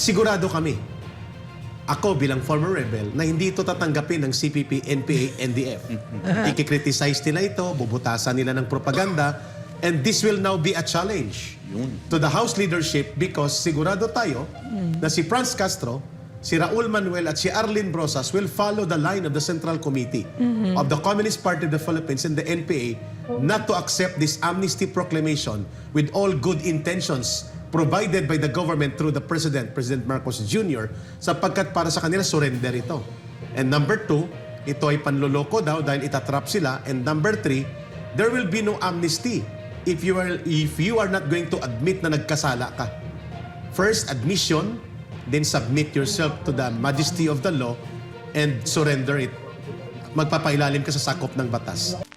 sigurado kami, ako bilang former rebel, na hindi ito tatanggapin ng CPP, NPA, NDF. Ikikriticize nila ito, bubutasan nila ng propaganda, and this will now be a challenge to the House leadership because sigurado tayo na si Franz Castro, si Raul Manuel at si Arlene Brosas will follow the line of the Central Committee of the Communist Party of the Philippines and the NPA not to accept this amnesty proclamation with all good intentions provided by the government through the President, President Marcos Jr., sapagkat para sa kanila surrender ito. And number two, ito ay panloloko daw dahil itatrap sila. And number three, there will be no amnesty if you are if you are not going to admit na nagkasala ka. First, admission, then submit yourself to the majesty of the law and surrender it. Magpapailalim ka sa sakop ng batas.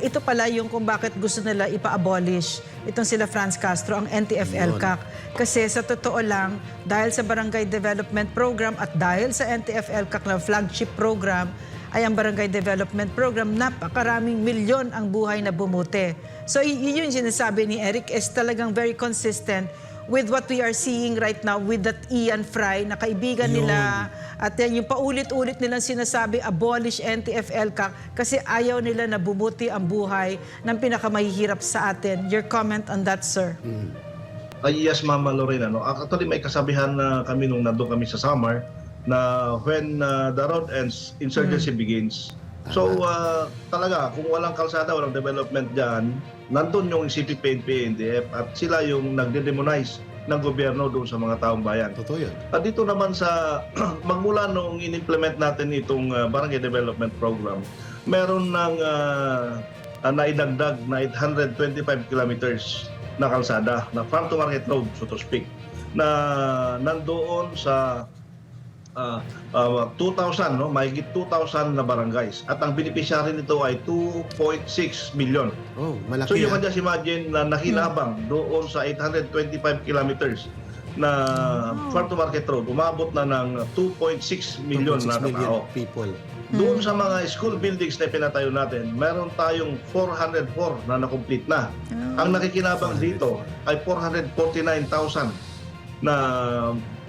Ito pala yung kung bakit gusto nila ipa-abolish itong sila Franz Castro, ang NTF-ELCAC. Kasi sa totoo lang, dahil sa Barangay Development Program at dahil sa NTF-ELCAC na flagship program, ay ang Barangay Development Program, napakaraming milyon ang buhay na bumuti. So yun yung sinasabi ni Eric is talagang very consistent with what we are seeing right now with that Ian Fry na kaibigan Yun. nila at yan yung paulit-ulit nilang sinasabi, abolish NTF-ELCAC kasi ayaw nila na bumuti ang buhay ng pinakamahihirap sa atin. Your comment on that, sir? Ay, yes, Mama Lorena. No? Actually, may kasabihan na kami nung nandun kami sa summer na when uh, the road ends, insurgency begins. So, uh, talaga, kung walang kalsada, walang development dyan, nandun yung CPP, NDF at sila yung nagde-demonize ng gobyerno doon sa mga taong bayan. Totoo yun. At dito naman sa magmula nung in-implement natin itong uh, Barangay Development Program, meron ng uh, uh, naidagdag na 825 kilometers na kalsada, na farm to market road, so to speak, na nandoon sa uh, uh, 2,000, no? mahigit 2,000 na barangays. At ang beneficiary nito ay 2.6 million. Oh, malaki So you can just imagine na nakinabang doon sa 825 kilometers na farm to market road, umabot na ng 2.6 million 2.6 na tao. people. Doon sa mga school buildings na pinatayo natin, meron tayong 404 na na-complete na. Ang nakikinabang dito ay 449,000 na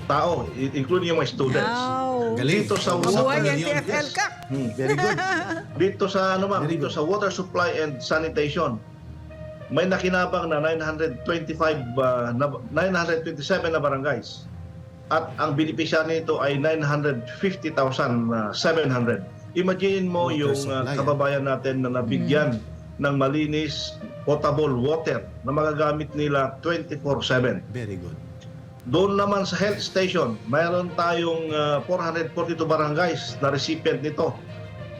tao, including yung mga students. Wow! Galing. Dito sa Usapan Buhay na yun. NTF-ELCAC! Hmm. Very good. Dito sa ano ma'am, dito sa water supply and sanitation. May nakinabang na 925 uh, na, 927 na barangays. At ang beneficiary nito ay 950,700. Imagine mo Water yung uh, supply, ah. kababayan natin na nabigyan ng malinis potable water na magagamit nila 24/7. Very good. Doon naman sa health station, mayroon tayong uh, 442 barangays na recipient nito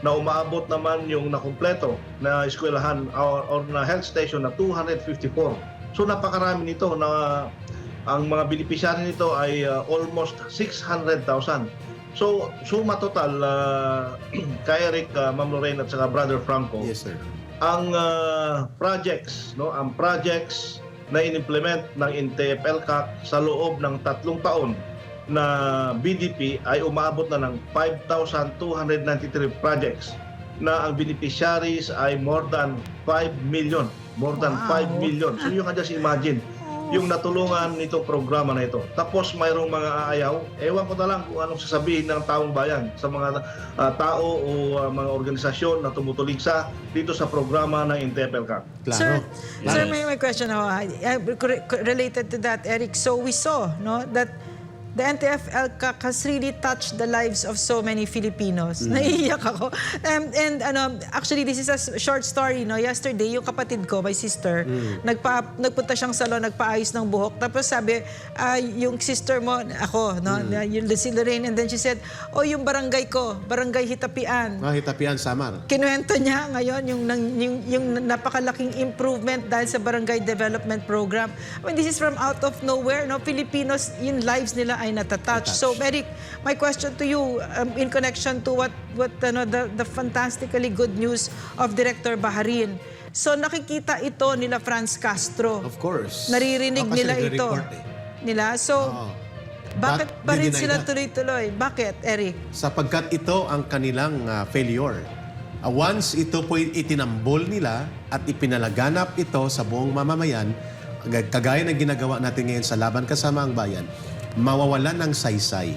na umaabot naman yung nakumpleto na eskwelahan or, or na health station na 254. So napakarami nito na ang mga beneficiary nito ay uh, almost 600,000. So suma total uh, kay Eric, uh, Ma'am Lorraine at saka Brother Franco, Yes, sir. ang uh, projects, no, ang projects na inimplement ng NTF-ELCAC sa loob ng tatlong taon na BDP ay umabot na ng 5,293 projects na ang beneficiaries ay more than 5 million. More than Wow. 5 million. So you can just imagine yung natulungan nitong programa na ito. Tapos mayroong mga aayaw, ewan ko na lang kung anong sasabihin ng taong bayan sa mga ah, tao o ah, mga organisasyon na tumutuligsa dito sa programa ng NTF-ELCAC. Claro. Sir, Claro. sir may, may question ako. ah, uh, cor- related to that, Eric. So we saw no, that the NTF-ELCAC has really touched the lives of so many Filipinos. Naiiyak ako. Um, and ano, actually, this is a short story. No? Yesterday, yung kapatid ko, my sister, nagpa, nagpunta siyang salon, nagpaayos ng buhok. Tapos sabi, ah, yung sister mo, ako, no? na- yung si Lorraine, and then she said, oh, yung barangay ko, barangay Hitapian. Ah, Hitapian, Samar. Kinuwento niya ngayon yung, yung, yung napakalaking improvement dahil sa Barangay Development Program. I mean, this is from out of nowhere. No? Filipinos, yung lives nila ay natatouch. So, Eric, my question to you um, in connection to what, what ano, the, the fantastically good news of Director Baharin. So, nakikita ito nila Franz Castro. Of course. Naririnig nila ito. eh. Nila. So, Oo. bakit Bak- pa rin sila tuloy-tuloy? Bakit, Eric? sapagkat ito ang kanilang ah, failure. Ah, once ito po itinambol nila at ipinalaganap ito sa buong mamamayan, kagaya ng ginagawa natin ngayon sa Laban Kasama ang Bayan, mawawalan ng saysay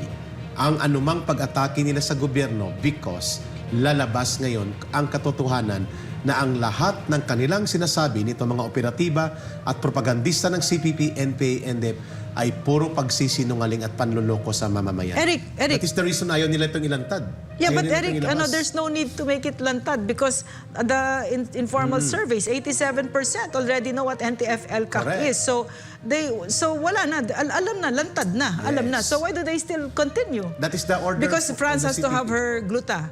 ang anumang pag-atake nila sa gobyerno because lalabas ngayon ang katotohanan na ang lahat ng kanilang sinasabi nito mga operatiba at propagandista ng CPP, NPA, NDEP ay puro pagsisinungaling at panluloko sa mamamayan. Eric, Eric. That is the reason ayaw nila itong ilantad. Yeah, Ayaw but Eric, ano, there's no need to make it lantad because the in- informal Hmm. surveys, 87% already know what Correct. is. So, they, so wala na, al- alam na, lantad na, alam na. Yes. So why do they still continue? That is the order Because France has to have her gluta.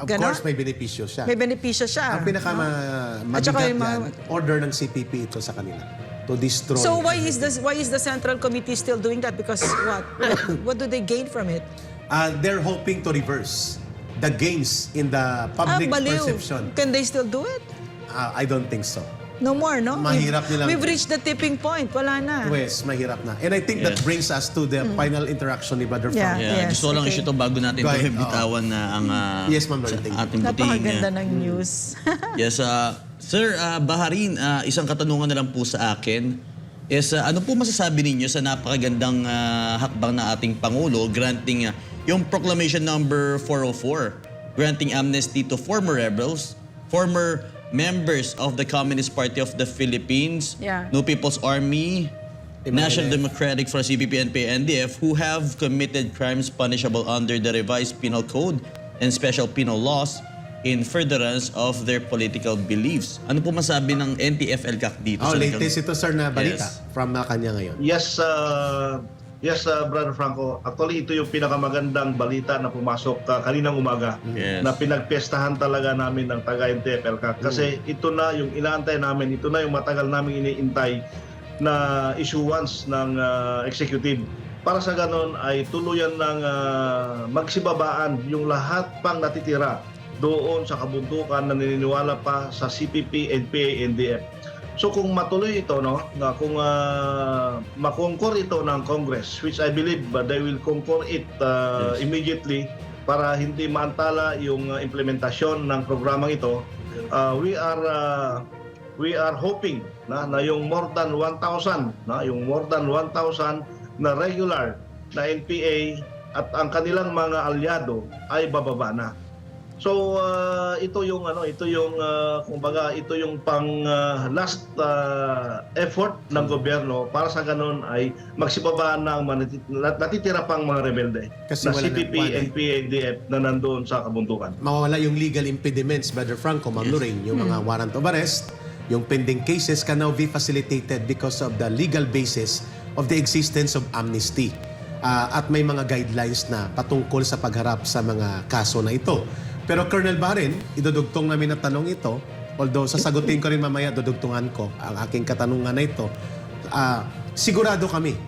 Of Ganon? course, may benepisyo siya. May benepisyo siya. Ang pinaka At saka mabigat yung yan, order ng CPP ito sa kanila to destroy. So why is the why is the Central Committee still doing that? Because what? what, what do they gain from it? Uh, they're hoping to reverse the gains in the public ah, baliw. perception. Can they still do it? Uh, I don't think so. No more, no? Mahirap we've, nilang- We've reached the tipping point. Wala na. Yes, mahirap na. And I think that Yes. brings us to the final interaction ni Brother. Yeah. Frank. Yeah, Yes, gusto ko lang okay. issue to bago natin Go ito ahead, oo. bitawan na ang ah, Yes, Ma'am sa thank you. ating buting. Napakaganda ng news. Yes, ah, Sir ah, Baharin, ah, isang katanungan na lang po sa akin is ah, ano po masasabi ninyo sa napakagandang ah, hakbang na ating Pangulo granting ah, yung proclamation number 404 granting amnesty to former rebels, former members of the Communist Party of the Philippines, Yeah. New People's Army, National Democratic for CPP, NPA, NDF who have committed crimes punishable under the revised penal code and special penal laws in furtherance of their political beliefs. Ano po masabi ng NTF-LCAC dito? Oh, sa latest ito, sir, na balita Yes. from uh, kanya ngayon. Yes, uh, yes, uh, Brother Franco. Actually, ito yung pinakamagandang balita na pumasok uh, kaninang umaga. Yes. Na pinagpestahan talaga namin ng taga NTFL Kasi ito na yung inaantay namin, ito na yung matagal namin iniintay na issuance ng uh, executive. Para sa ganon ay tuluyan ng uh, magsibabaan yung lahat pang natitira doon sa kabuntukan na naniniwala pa sa CPP, NPA, NDF. So kung matuloy ito no, na kung uh, makongkor ito ng Congress which I believe uh, they will concur it uh, Yes. immediately para hindi maantala yung uh, implementasyon ng programang ito. Uh, we are uh, we are hoping na, na yung more than 1,000 na yung more than 1,000 na regular na NPA at ang kanilang mga alyado ay bababa na. So uh, ito yung ano, ito yung uh, kumbaga ito yung pang uh, last uh, effort ng gobyerno para sa ganun ay magsibaba nat- natitira pang mga rebelde Kasi na wala na CPP. NPA, NDF na nandoon sa kabuntukan. mawawala yung legal impediments, Brother Franco, Ma'am Lorraine, yung mga warrant of arrest, yung pending cases can now be facilitated because of the legal basis of the existence of amnesty. Ah, at may mga guidelines na patungkol sa pagharap sa mga kaso na ito. Pero Colonel Barin, idudugtong namin na tanong ito, although sasagutin ko rin mamaya, dudugtungan ko ang aking katanungan na ito. Ah, sigurado kami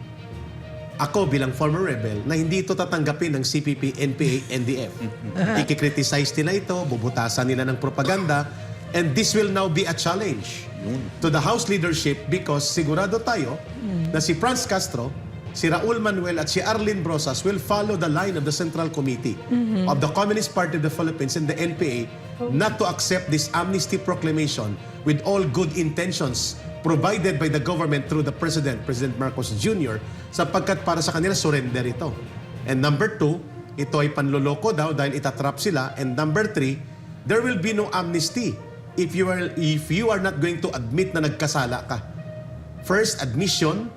ako bilang former rebel na hindi ito tatanggapin ng CPP, NPA, NDF. Ikikriticize nila ito, bubutasan nila ng propaganda, and this will now be a challenge to the House leadership because sigurado tayo na si Franz Castro, si Raul Manuel at si Arlene Brosas will follow the line of the Central Committee of the Communist Party of the Philippines and the NPA not to accept this amnesty proclamation with all good intentions provided by the government through the President, President Marcos Jr., sapagkat para sa kanila surrender ito. And number two, ito ay panloloko daw dahil itatrap sila. And number three, there will be no amnesty if you are if you are not going to admit na nagkasala ka. First, admission,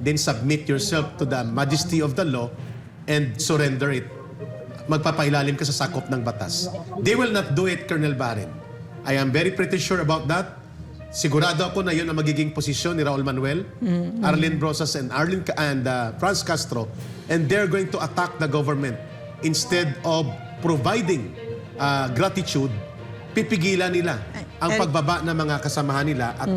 then submit yourself to the majesty of the law and surrender it. Magpapailalim ka sa sakop ng batas. They will not do it, Colonel Barren. I am very pretty sure about that. Sigurado ako na yun ang magiging posisyon ni Raul Manuel, Arlene Brosas, and Arlene and uh, Franz Castro, and they're going to attack the government instead of providing uh, gratitude. Pipigilan nila ang pagbaba ng mga kasamahan nila at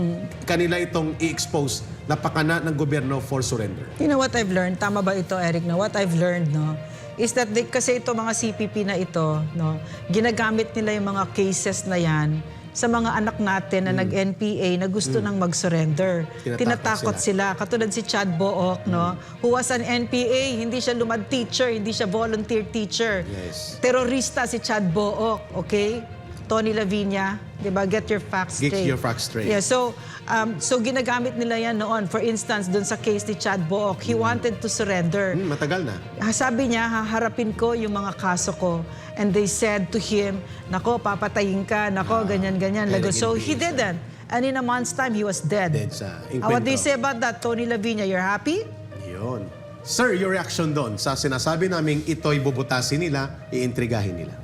kanila itong i-expose na pakana ng gobyerno for surrender. You know what I've learned? Tama ba ito, Eric? No? What I've learned, no? Is that they, kasi ito mga CPP na ito, no? Ginagamit nila yung mga cases na yan sa mga anak natin na nag-NPA na gusto nang mag-surrender. Tinatakot Tinatakot sila. Katulad si Chad Book, no? Who was an NPA, hindi siya lumad teacher, hindi siya volunteer teacher. Yes. Terorista si Chad Book, okay? Tony Lavinia, 'di ba? Get your facts Get straight. your facts straight. Yeah, so um, so ginagamit nila 'yan noon. For instance, doon sa case ni Chad Book, he wanted to surrender. Hmm, matagal na. Ah, Sabi niya, haharapin ko yung mga kaso ko. And they said to him, nako, papatayin ka, nako, ganyan-ganyan. Kaya Lago. So he didn't. And in a month's time, he was dead. Dead sa Ah, what do you say about that, Tony Lavinia? You're happy? Yun. Sir, your reaction doon sa sinasabi naming ito'y bubutasin nila, iintrigahin nila.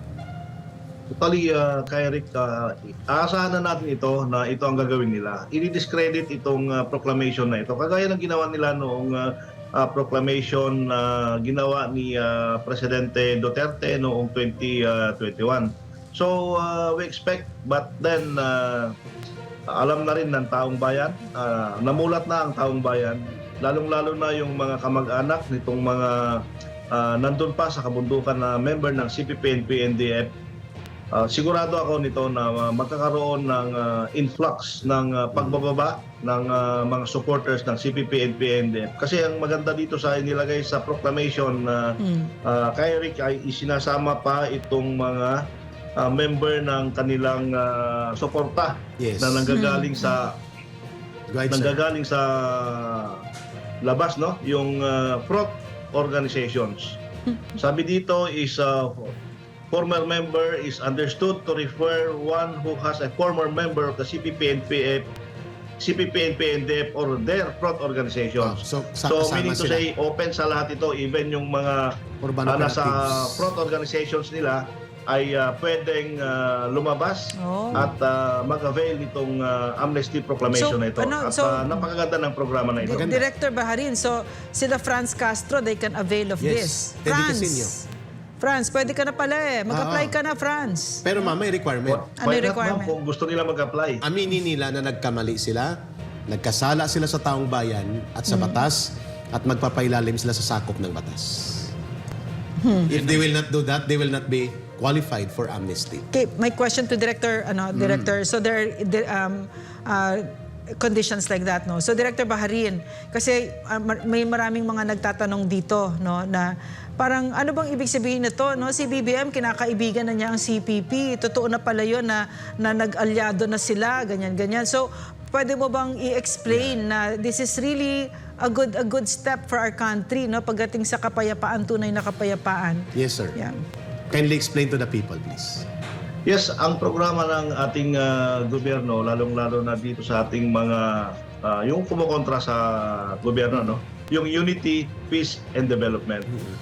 Totally, uh, kay Rick, uh, aasahan na natin ito na ito ang gagawin nila. I-discredit itong uh, proclamation na ito. Kagaya ng ginawa nila noong uh, uh, proclamation na ginawa ni uh, Presidente Duterte noong 2021. So, uh, we expect, but then, uh, alam na rin ng taong bayan, uh, namulat na ang taong bayan, lalong-lalo na yung mga kamag-anak nitong mga uh, nandun pa sa kabundukan na member ng CPP, NP, NDF, Ah, sigurado ako nito na ah, magkakaroon ng ah, influx ng ah, pagbababa ng ah, mga supporters ng CPP, NP, NDF. Kasi ang maganda dito sa inilagay sa proclamation na uh, kay Rick ay isinasama pa itong mga ah, member ng kanilang ah, suporta Yes. na nanggagaling sa Go ahead, sir. nanggagaling sa labas no yung uh, fraud organizations sabi dito is uh, former member is understood to refer one who has a former member of the CPP NPF CPP NPNDF or their fraud organizations. Oh, so, so meaning to sila. say open sa lahat ito even yung mga Urban ah, nasa fraud organizations nila ay ah, pwedeng ah, lumabas Oh. at ah, mag-avail nitong ah, amnesty proclamation So, na ito. ano, at so- ah, napakaganda ng programa na ito. Maganda. Director Baharin, so sila Franz Castro, they can avail of Yes. this. Franz, Franz, pwede ka na pala eh. Mag-apply Ah. ka na, Franz. Pero ma'am, may requirement. Ano yung requirement? kung gusto nila mag-apply. Aminin nila na nagkamali sila, nagkasala sila sa taong bayan at Hmm. sa batas, at magpapailalim sila sa sakop ng batas. Hmm. If they will not do that, they will not be qualified for amnesty. Okay, my question to Director, ano, Director. So there, there um, uh, conditions like that, no. So Director Baharin, kasi uh, mar- may maraming mga nagtatanong dito, no, na parang ano bang ibig sabihin nito, no? Si BBM kinakaibigan na niya ang CPP. Totoo na pala 'yon na na nag-alyado na sila, ganyan ganyan. So pwede mo bang i-explain na this is really a good a good step for our country, no, pagdating sa kapayapaan, tunay na kapayapaan. Yes, sir. Yeah. Kindly explain to the people, please. Yes, ang programa ng ating ah, gobyerno, lalong-lalo na dito sa ating mga, ah, yung kumukontra sa gobyerno, no? yung unity, peace, and development.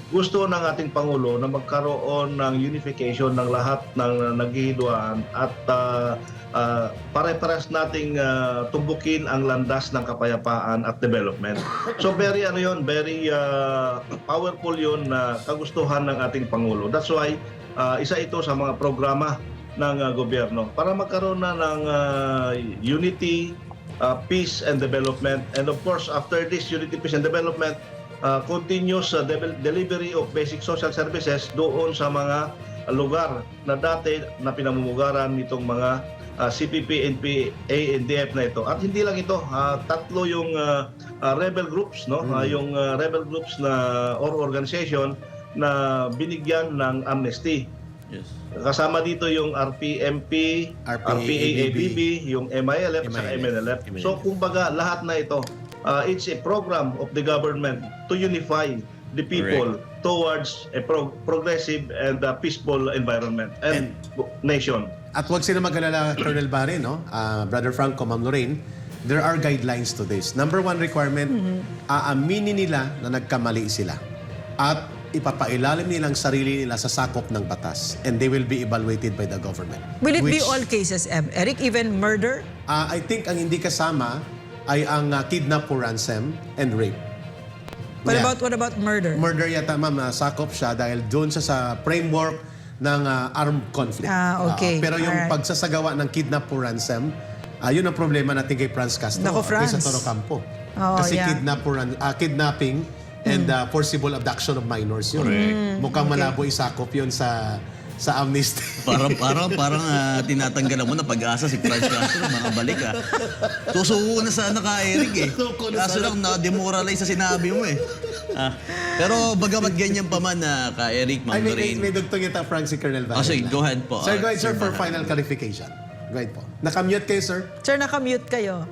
Gusto ng ating Pangulo na magkaroon ng unification ng lahat ng naghihiduan at ah, ah, pare-pares nating ah, tumbukin ang landas ng kapayapaan at development. So very ano yun, very ah, powerful yun na kagustuhan ng ating Pangulo. That's why ah, isa ito sa mga programa ng ah, gobyerno para magkaroon na ng ah, unity, ah, peace and development. And of course, after this unity, peace and development, ah, continuous ah, devel- delivery of basic social services doon sa mga lugar na dati na pinamumugaran nitong mga ah, CPP, NPA, NDF na ito. At hindi lang ito, ah, tatlo yung ah, ah, rebel groups, no? Ah, yung ah, rebel groups na or organization na binigyan ng amnesty. Yes. Kasama dito yung RPMP, RPA, RPA-ABB, yung MILF, at saka MILF. MNLF. So kumbaga lahat na ito, uh, it's a program of the government to unify the people towards a pro- progressive and uh, peaceful environment and, nation. At huwag sila mag-alala, Colonel Barre, no? Ah, Brother Franco, Ma'am Lorraine, there are guidelines to this. Number one requirement, aaminin nila na nagkamali sila. At ipapailalim nilang sarili nila sa sakop ng batas. And they will be evaluated by the government. Will it be Which, all cases, Em? Eric, even murder? ah, I think ang hindi kasama ay ang ah, kidnap for ransom and rape. What Yeah. about what about murder? Murder yata, ma'am, ah, sakop siya dahil doon sa, sa framework ng ah, armed conflict. Ah, okay. pero yung Alright. pagsasagawa ng kidnap for ransom, ah, yun ang problema natin kay Franz Castro. Nako, Franz. Sa Toro Campo. Oo, Kasi yeah. kidnap for ah, kidnapping and ah, forcible abduction of minors yun. Mukhang malabo isakop yun sa sa amnesty. Parang parang parang ah, tinatanggalan mo na pag-asa si Franz Castro mga balik ah. Susuko na sana ka Eric eh. Susuko na Kaso lang na-demoralize sa sinabi mo eh. Ah, pero bagamat ganyan pa man na ka Eric, Ay, Ma'am may, may, Lorraine. may dugtong ito, Frank, si Colonel Ah, Varela. sige, go ahead po. Sir, Ah, go ahead, sir, for final clarification. Go ahead po. Nakamute kayo, sir? Sir, nakamute kayo.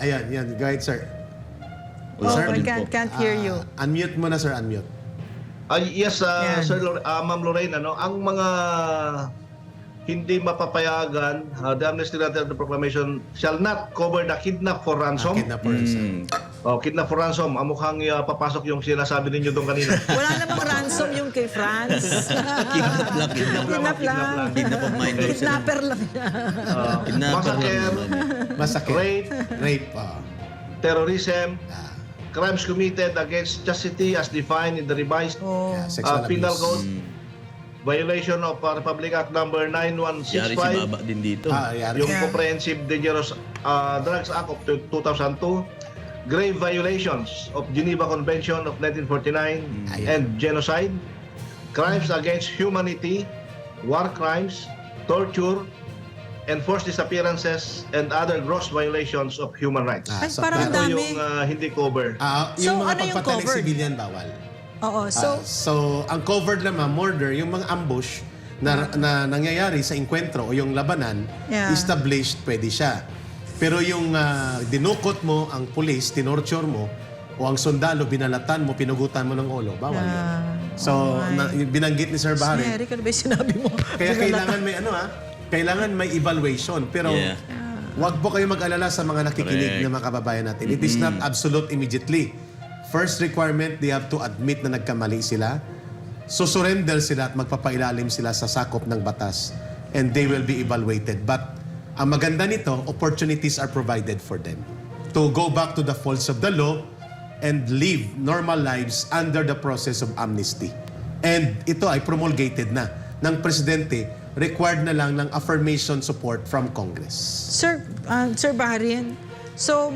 Ayan, yan. Go ahead, sir. Oh, Sir, I din can't, can't hear you. Ah, unmute mo na, sir. Unmute. Ay, yes, uh, Yan. Sir Lor- ah, Ma'am Lorraine, ano, ang mga hindi mapapayagan, uh, the Amnesty Letter of the Proclamation shall not cover the kidnap for ransom. Kidnapper, sir. Mm. Oh, kidnap for ransom. Ang mukhang uh, papasok yung sinasabi ninyo doon kanina. Wala namang ransom yung kay Franz. Kidnap lang, kidnap lang. Kidnap lang. Kidnap of minors. Kidnapper lang yan. Uh, Kidnapper massacre, lang. Masakit. rape, Rape. ah. terrorism, Ah, crimes committed against chastity as defined in the revised Oh. yeah, uh, Penal. Code, violation of uh, Republic Act number Yari si 9165, Baba din dito. Ah, yari. yung Yeah. Comprehensive Dangerous uh, Drugs Act of 2002, grave violations of Geneva Convention of 1949 Ayan. and genocide, crimes against humanity, war crimes, torture, enforced disappearances, and other gross violations of human rights. Ah, Ay, so, parang Ito dami. yung uh, hindi cover. Ah, So, yung mga ano yung pagpataling covered? civilian, bawal. Oo, So, so, so ang covered naman, murder, yung mga ambush na, na nangyayari sa enkwentro o yung labanan, Yeah. established, pwede siya. Pero yung ah, dinukot mo, ang police, tinorture mo, o ang sundalo, binalatan mo, pinugutan mo ng ulo, bawal yun. Ah, So, alright. na, yung binanggit ni Sir Bahari, Mary, ano ba yung sinabi mo? kaya kailangan may ano ha, kailangan may evaluation. Pero Yeah. wag po kayo mag-alala sa mga nakikinig Correct. na mga kababayan natin. It is not absolute immediately. First requirement, they have to admit na nagkamali sila. So surrender sila at magpapailalim sila sa sakop ng batas. And they will be evaluated. But ang maganda nito, opportunities are provided for them to go back to the folds of the law and live normal lives under the process of amnesty. And ito ay promulgated na ng presidente, required na lang ng affirmation support from Congress. Sir, uh, Sir Baharin, so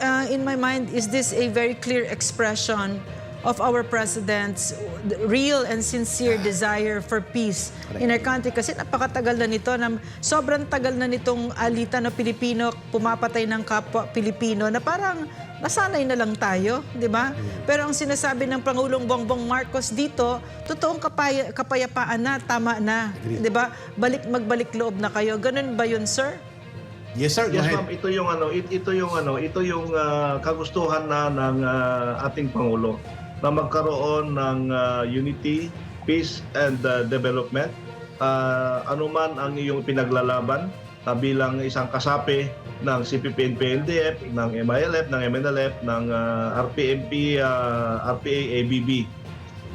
uh, in my mind, is this a very clear expression of our president's real and sincere desire for peace in our country? Kasi napakatagal na nito, na, sobrang tagal na nitong alitan na Pilipino, pumapatay ng kapwa Pilipino, na parang nasanay na lang tayo, di ba? Pero ang sinasabi ng Pangulong Bongbong Marcos dito, totoong kapaya, kapayapaan na, tama na, di ba? Balik magbalik loob na kayo. Ganun ba yun, sir? Yes, sir. Go Yes, ma'am, ito yung ano, it- ito yung ano, ito yung ah, kagustuhan na ng ah, ating pangulo na magkaroon ng ah, unity, peace and ah, development. Ah, ano man ang iyong pinaglalaban ah, bilang isang kasapi ng CPP NPLDF, ng MILF, ng MNLF, ng ah, RPMP, ah, RPA, ABB.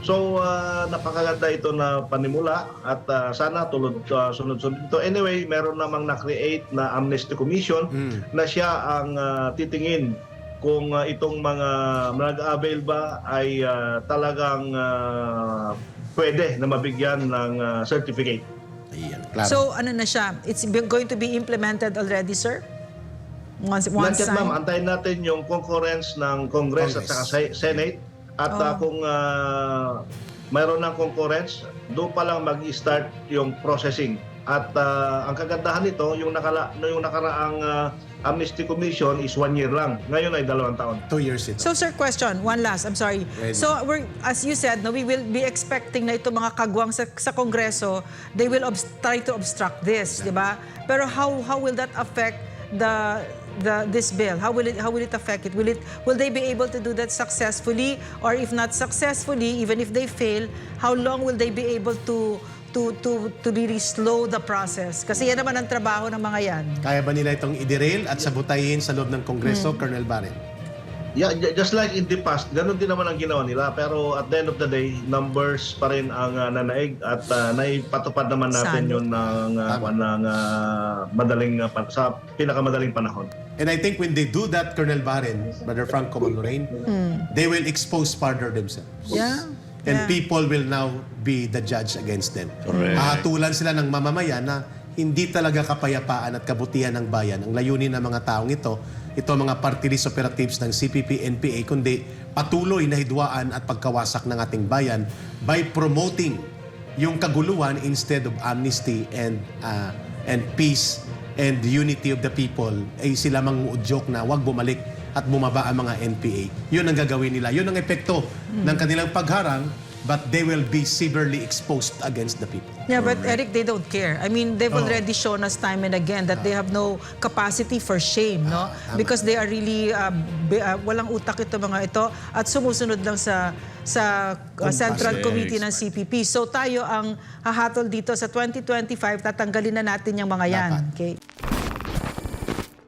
So, ah, napakaganda ito na panimula at ah, sana tulad ah, sunod-sunod ito. Anyway, meron namang na-create na Amnesty Commission Mm. na siya ang ah, titingin kung ah, itong mga nag-avail ba ay ah, talagang ah, pwede na mabigyan ng ah, certificate. Ayan, klaro. So ano na siya? It's going to be implemented already, sir? Once, once yet, ma'am. Antayin natin yung concurrence ng Congress, at Congress. saka Se- Senate. At Oh. ah, kung ah, mayroon ng concurrence, doon pa lang mag-start yung processing. At ah, ang kagandahan nito, yung, nakala, yung nakaraang ah, Amnesty Commission is one year lang. Ngayon ay dalawang taon. Two years ito. So sir, question, one last, I'm sorry. Ready. So we're, as you said, no, we will be expecting na ito mga kagwang sa, sa Kongreso, they will try to obstruct this, di ba? Pero how how will that affect the the this bill? How will it how will it affect it? Will it will they be able to do that successfully or if not successfully, even if they fail, how long will they be able to to to to really slow the process? Kasi yan naman ang trabaho ng mga yan. Kaya ba nila itong i-derail at sabutayin sa loob ng Kongreso, Hmm. Colonel Barren? Yeah, ju- just like in the past, ganun din naman ang ginawa nila. Pero at the end of the day, numbers pa rin ang uh, nanaig at uh, naipatupad naman natin Sana. yun ng, uh, ng uh, madaling, uh, sa pinakamadaling panahon. And I think when they do that, Colonel Barren, Brother Franco and Lorraine, they will expose further themselves. Yeah. And Yeah. people will now be the judge against them. Correct. Hahatulan sila ng mamamayan na hindi talaga kapayapaan at kabutihan ng bayan. Ang layunin ng mga taong ito ito mga party list operatives ng CPP, NPA, kundi patuloy na hidwaan at pagkawasak ng ating bayan by promoting yung kaguluhan instead of amnesty and uh, and peace and unity of the people ay sila manguudyok na wag bumalik at bumaba ang mga NPA. Yun ang gagawin nila. Yun ang epekto ng kanilang pagharang but they will be severely exposed against the people. Yeah, but Eric, they don't care. I mean, they've Oh. already shown us time and again that they have no capacity for shame, no? tama. Because they are really, uh, bi- uh, walang utak ito mga ito at sumusunod lang sa sa uh, Central. Committee ng CPP. So tayo ang hahatol dito sa 2025, tatanggalin na natin yung mga yan. Dapat. Okay?